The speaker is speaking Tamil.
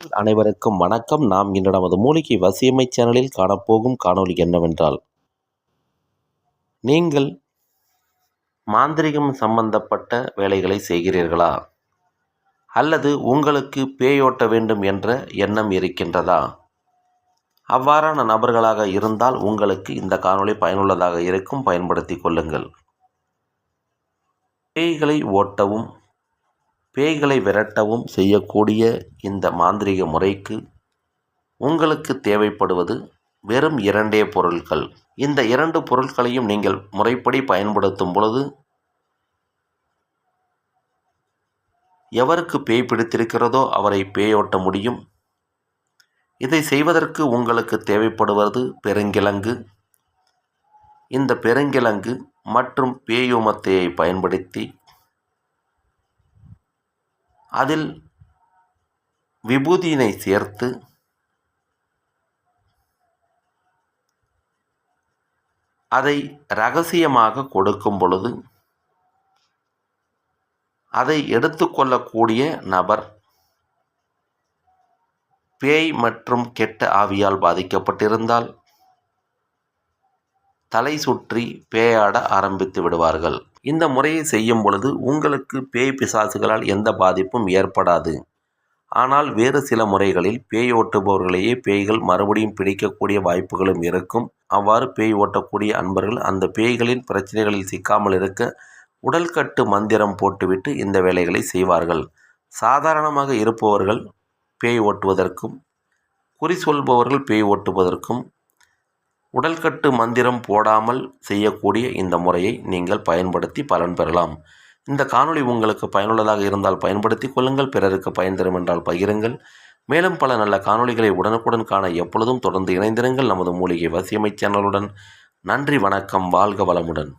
அனைவருக்கும் வணக்கம். நாம் இன்று நமது மூலிகை வசியமை சேனலில் காணப்போகும் காணொளி என்னவென்றால் நீங்கள் மாந்திரிகம் சம்பந்தப்பட்ட வேலைகளை செய்கிறீர்களா? அல்லது உங்களுக்கு பேயோட்ட வேண்டும் என்ற எண்ணம் இருக்கின்றதா? அவ்வாறான நபர்களாக இருந்தால் உங்களுக்கு இந்த காணொளி பயனுள்ளதாக இருக்கும். பயன்படுத்தி கொள்ளுங்கள். பேய்களை ஓட்டவும் பேய்களை விரட்டவும் செய்யக்கூடிய இந்த மாந்திரிக முறைக்கு உங்களுக்கு தேவைப்படுவது வெறும் இரண்டே பொருட்கள் இந்த இரண்டு பொருட்களையும் நீங்கள் முறைப்படி பயன்படுத்தும் பொழுது எவருக்கு பேய் பிடித்திருக்கிறதோ அவரை பேயோட்ட முடியும். இதை செய்வதற்கு உங்களுக்கு தேவைப்படுவது பெருங்கிழங்கு. இந்த பெருங்கிழங்கு மற்றும் பேயோமத்தையை பயன்படுத்தி அதில் விபூதியினை சேர்த்து அதை ரகசியமாக கொடுக்கும் பொழுது அதை எடுத்துக்கொள்ளக்கூடிய நபர் பேய் மற்றும் கெட்ட ஆவியால் பாதிக்கப்பட்டிருந்தால் தலை சுற்றி பேயாட ஆரம்பித்து விடுவார்கள். இந்த முறையை செய்யும் பொழுது உங்களுக்கு பேய் பிசாசுகளால் எந்த பாதிப்பும் ஏற்படாது. ஆனால் வேறு சில முறைகளில் பேய் ஓட்டுபவர்களையே பேய்கள் மறுபடியும் பிடிக்கக்கூடிய வாய்ப்புகளும் இருக்கும். அவ்வாறு பேய் ஓட்டக்கூடிய அன்பர்கள் அந்த பேய்களின் பிரச்சனைகளில் சிக்காமல் இருக்க உடல்கட்டு மந்திரம் போட்டுவிட்டு இந்த வேலைகளை செய்வார்கள். சாதாரணமாக இருப்பவர்கள் பேய் ஓட்டுவதற்கும் குறி சொல்பவர்கள் பேய் ஓட்டுவதற்கும் உடல்கட்டு மந்திரம் போடாமல் செய்யக்கூடிய இந்த முறையை நீங்கள் பயன்படுத்தி பலன் பெறலாம். இந்த காணொளி உங்களுக்கு பயனுள்ளதாக இருந்தால் பயன்படுத்தி கொள்ளுங்கள் பிறருக்கு பயன் தரும் என்றால் பகிருங்கள். மேலும் பல நல்ல காணொளிகளை உடனுக்குடன் காண எப்பொழுதும் தொடர்ந்து இணைந்திருங்கள். நமது மூலிகை வசியமை சேனலுடன் நன்றி வணக்கம் வாழ்க வளமுடன்.